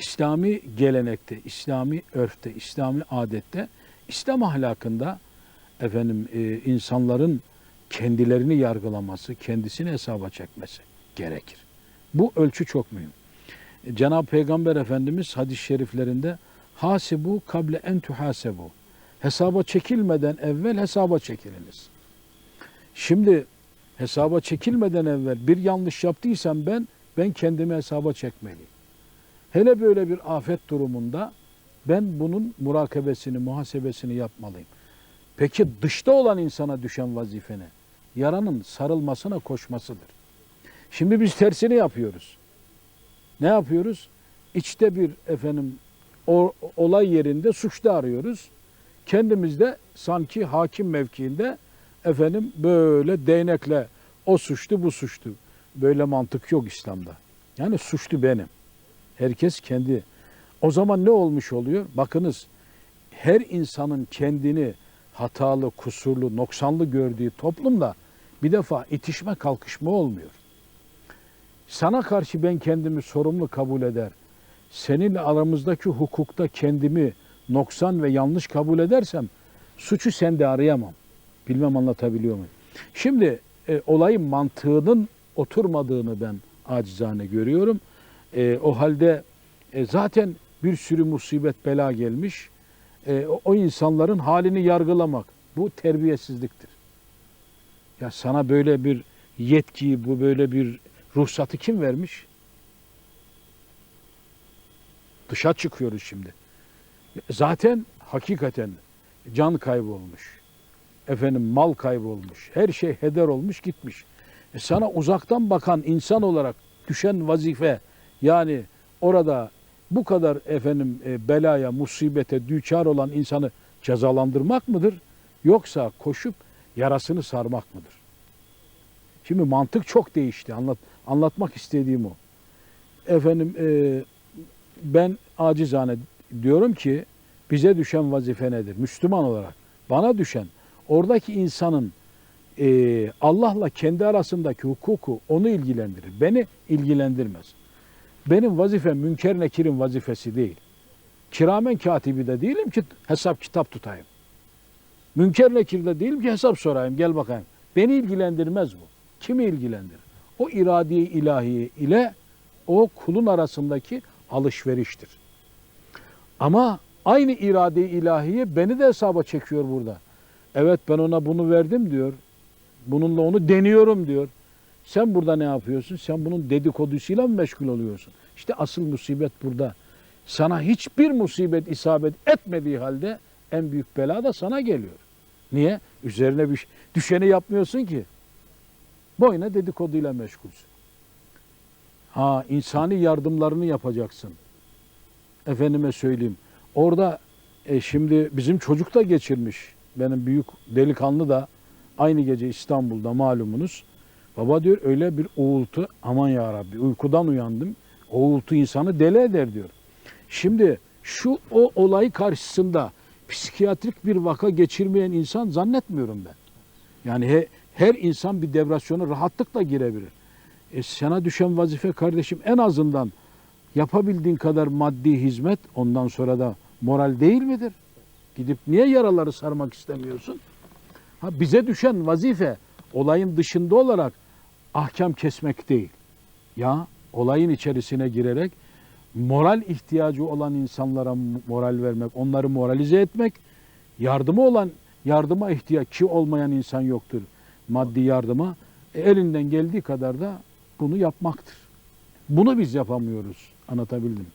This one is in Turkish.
İslami gelenekte, İslami örfte, İslami adette, İslam ahlakında efendim e, insanların kendilerini yargılaması, kendisini hesaba çekmesi gerekir. Bu ölçü çok mühim. Cenab-ı Peygamber Efendimiz hadis-i şeriflerinde hasibu kable en tuhasebu. Hesaba çekilmeden evvel hesaba çekiliniz. Şimdi hesaba çekilmeden evvel bir yanlış yaptıysam ben ben kendimi hesaba çekmeliyim. Hele böyle bir afet durumunda ben bunun murakabesini, muhasebesini yapmalıyım. Peki dışta olan insana düşen vazife ne? Yaranın sarılmasına koşmasıdır. Şimdi biz tersini yapıyoruz. Ne yapıyoruz? İçte bir efendim o, olay yerinde suçlu arıyoruz. Kendimiz de sanki hakim mevkiinde efendim böyle değnekle o suçlu bu suçlu. Böyle mantık yok İslam'da. Yani suçlu benim. Herkes kendi. O zaman ne olmuş oluyor? Bakınız her insanın kendini hatalı, kusurlu, noksanlı gördüğü toplumda bir defa itişme kalkışma olmuyor. Sana karşı ben kendimi sorumlu kabul eder. Seninle aramızdaki hukukta kendimi noksan ve yanlış kabul edersem suçu sende arayamam. Bilmem anlatabiliyor muyum? Şimdi e, olayın mantığının oturmadığını ben acizane görüyorum. E, o halde e, zaten bir sürü musibet bela gelmiş. E, o, insanların halini yargılamak bu terbiyesizliktir. Ya sana böyle bir yetkiyi, bu böyle bir ruhsatı kim vermiş? Dışa çıkıyoruz şimdi. Zaten hakikaten can kaybolmuş. Efendim mal kaybolmuş. Her şey heder olmuş gitmiş. E sana uzaktan bakan insan olarak düşen vazife yani orada bu kadar efendim e, belaya, musibete düçar olan insanı cezalandırmak mıdır? Yoksa koşup yarasını sarmak mıdır? Şimdi mantık çok değişti. Anlat, anlatmak istediğim o. Efendim e, ben acizane diyorum ki bize düşen vazife nedir? Müslüman olarak bana düşen oradaki insanın e, Allah'la kendi arasındaki hukuku onu ilgilendirir. Beni ilgilendirmez. Benim vazifem münker nekirin vazifesi değil. Kiramen katibi de değilim ki hesap kitap tutayım. Münker nekir de değilim ki hesap sorayım gel bakayım. Beni ilgilendirmez bu. Kimi ilgilendirir? O iradi ilahi ile o kulun arasındaki alışveriştir. Ama aynı irade ilahiye beni de hesaba çekiyor burada. Evet ben ona bunu verdim diyor. Bununla onu deniyorum diyor. Sen burada ne yapıyorsun? Sen bunun dedikodusuyla mı meşgul oluyorsun? İşte asıl musibet burada. Sana hiçbir musibet isabet etmediği halde en büyük bela da sana geliyor. Niye? Üzerine bir şey- düşeni yapmıyorsun ki. Boyuna dedikoduyla meşgulsün. Ha insani yardımlarını yapacaksın. Efendime söyleyeyim. Orada e, şimdi bizim çocuk da geçirmiş. Benim büyük delikanlı da aynı gece İstanbul'da malumunuz. Baba diyor öyle bir uğultu aman ya Rabbi uykudan uyandım. Uğultu insanı deli eder diyor. Şimdi şu o olay karşısında psikiyatrik bir vaka geçirmeyen insan zannetmiyorum ben. Yani he, her insan bir depresyona rahatlıkla girebilir. E, sana düşen vazife kardeşim en azından yapabildiğin kadar maddi hizmet ondan sonra da moral değil midir? Gidip niye yaraları sarmak istemiyorsun? Ha, bize düşen vazife olayın dışında olarak ahkam kesmek değil. Ya olayın içerisine girerek moral ihtiyacı olan insanlara moral vermek, onları moralize etmek, yardımı olan, yardıma ihtiyaç ki olmayan insan yoktur maddi yardıma. E, elinden geldiği kadar da bunu yapmaktır. Bunu biz yapamıyoruz. Anlatabildim.